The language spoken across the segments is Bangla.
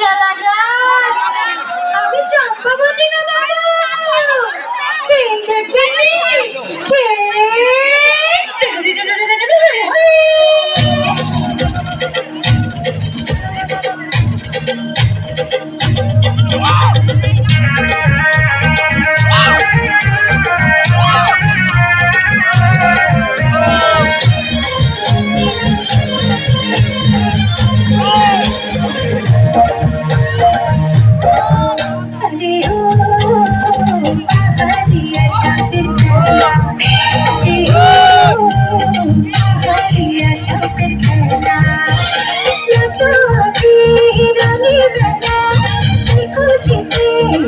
খেলা গান আমি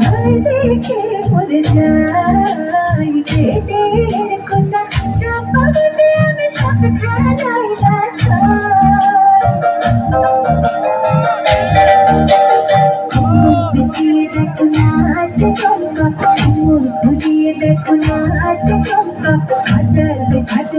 ভয় দেখে মরে যাই পেটের কন্যা চাপাবতে আমি সব খেলাই বুঝিয়ে দেখো নাচ চম্পা মুখ বুঝিয়ে দেখো ছাতু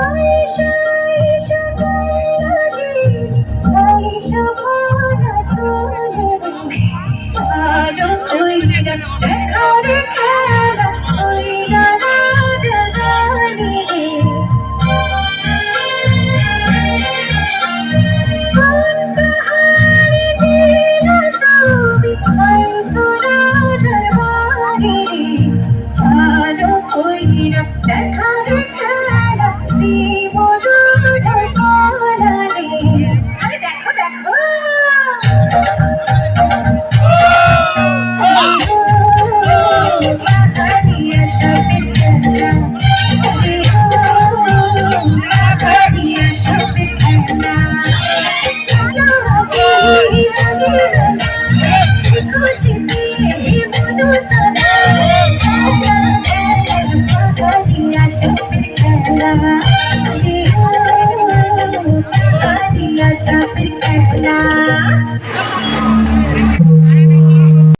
আয়েশা আয়েশা কাইলাজি কইরা দেখার খেলা দিব জোরে কলারে। আরে দেখো দেখো। খুশি মনে